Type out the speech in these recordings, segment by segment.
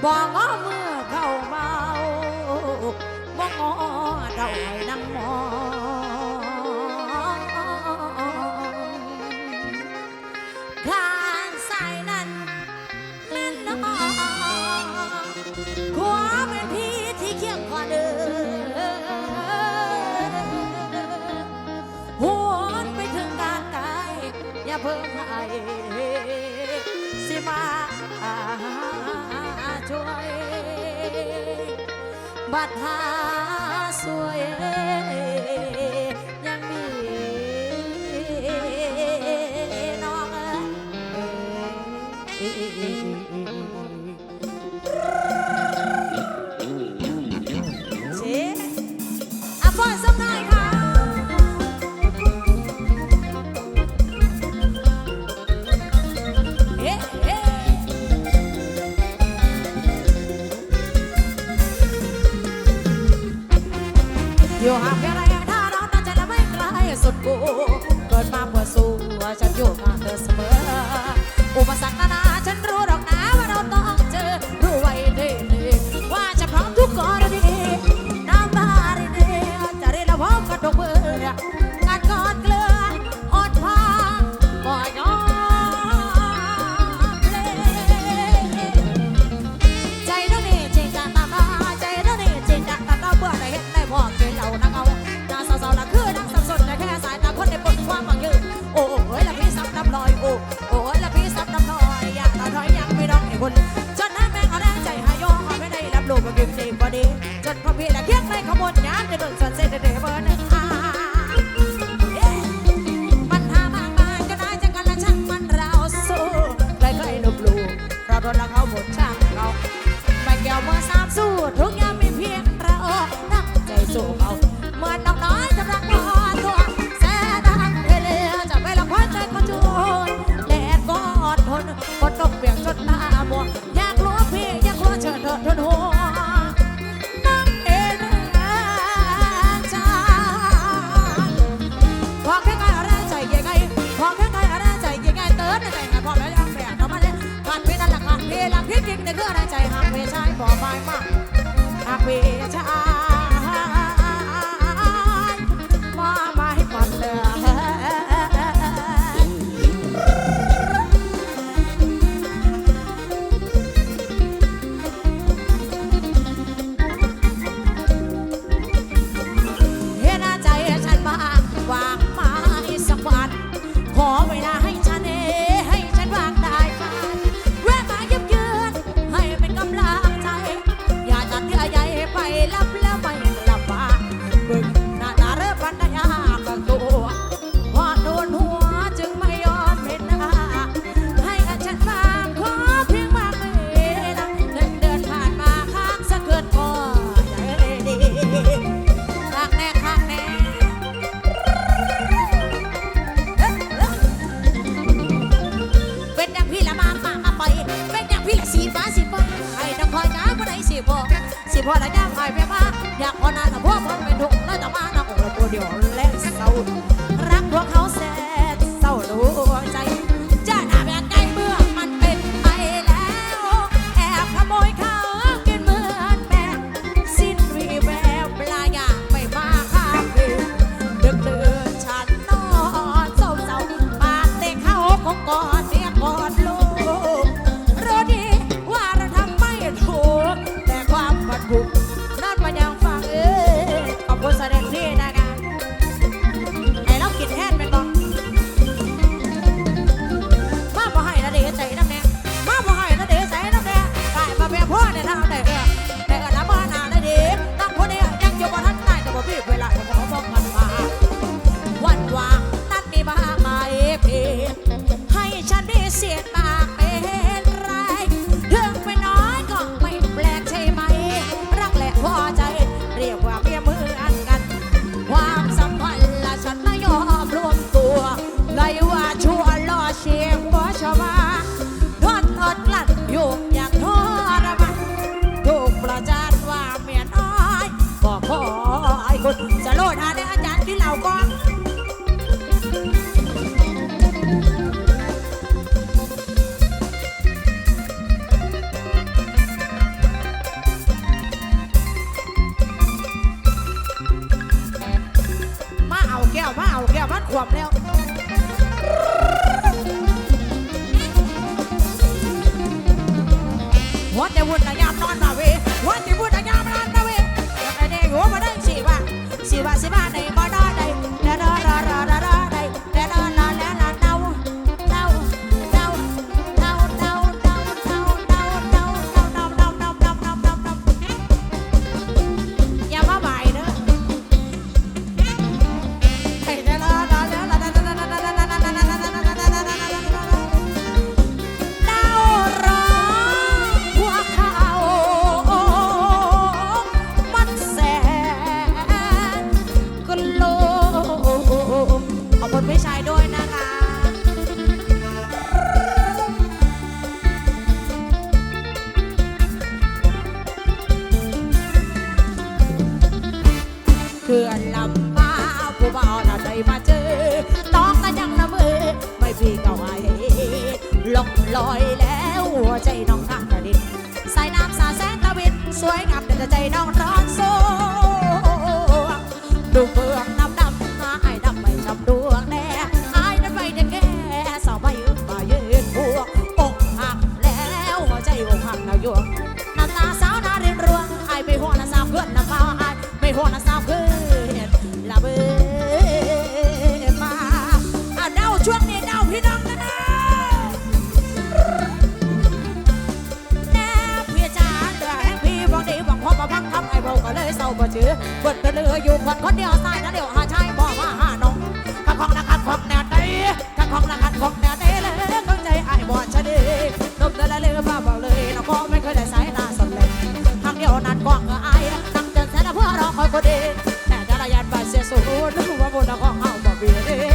Bongo! บัดหา อยู่หากเพียงระยถ้าเรานั้นจะไม่ไกลสุดกูเกิดมาเพื่อสู้ฉันอยู่มาเธอเสมอ อุปสรรคานา สู้ทุกอย่างไม่เพียงราออกนั่งใจสู้เอา เพื่อในใจหักเวชายบ่อบายมากหากเวชา 给。好吧 มาเจอต้องกันยังละมือไม่พี่ก็ไว้ลงลอยแล้วหัวใจน้องข้างกระดิ่งสายน้ำสาแสงตะวินสวยงามแต่ใจน้องร้อนโซ บ่ชื่อเบิดเหลืออยู่คนคนเดียวตายนะเดี๋ยวหาชายบอกว่าหาน้องขัดของนะขัดของแนวใดขัดของนะขัดของแนวใดเลยเข้าใจไอ้บ่ชะดีนมเดือดเลยบ้าบอกเลยเราก็ไม่เคยได้สายตาสนเลยทางเดียวนั้นก็เงออายนั่งจนแสนเพื่อรอคอยคนดีแต่จะระยันบาเสียสูงนึกว่าบนเราของเฮาบ่มีว่าบนเ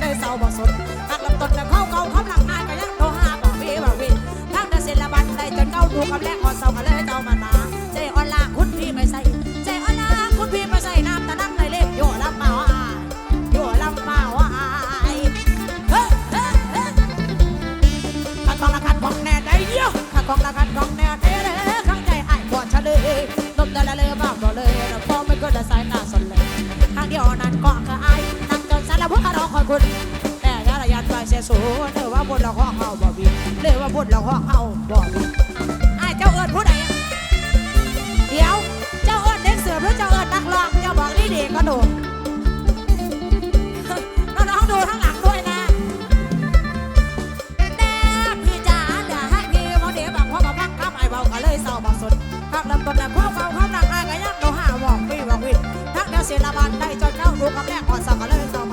ไอ้เบาเลยเศร้าบ่สนหักลำต้นแล้วเข้าเกาคำหลังอายก็ยังโตหาบ่มีบ่วินทางเดศิลบันได้จนเก้าดูกับแรกอ่อนเศร้ากันเลยเจ้ามานาใจอ่อนลาคุณพี่ไม่ใส่ใจอ่อนลาคุณพี่ไม่ใส่น้ำตะนั่งในเล็บโยลำเมาอายโยลำเมาอายเฮ้เฮ้เฮ้ขัดของละขัดของแน่ได้เยอะขัดของละขัดของ ยันไปเสียสูญเด้อว่าบนเราห้องเฮาบ่มีเด้อว่าบนเราห้องเฮาบ่มีไอ้เจ้าเอิญผู้ใดอะเดี๋ยวเจ้าเอิญเด็กเสือหรือเจ้าเอิญนักร้องเจ้าบอกนี่ดีก็ดูน้องๆดูข้งหลังด้วยนะแน่พี่จ๋าอย่าให้พี่มาเดี๋ยวบังพ่อมาพักข้ามไอ้เบาก็เลยเศร้าบักสุดพักลำต้นแต่พ่อเบาเข้ามหลังไอ้ก็ยังโดหาบอกพี่บอกวินทักเดียวเสียละบันได้จนเจ้าดูกับแรกก่อนเศร้าก็เลยเศร้า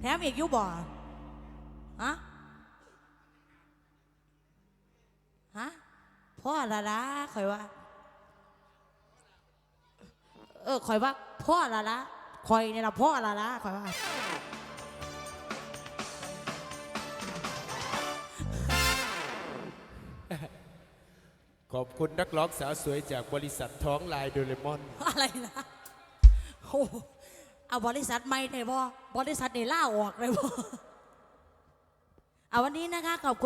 แถมอีกอยุบ่ฮะฮะพ่อละละคอยว่า เออคอยว่า พ่อละละคอยเนี่ยละพ่อละละคอยว่าขอบคุณนักร้องสาวสวยจากบริษัทท้องลายโดเรมอน อะไรนะโอ้ เอาบริษัทไม่ได้บ่บริษัทนี่ล่าออกเลยบ่เอาวันนี้นะคะขอบคุณ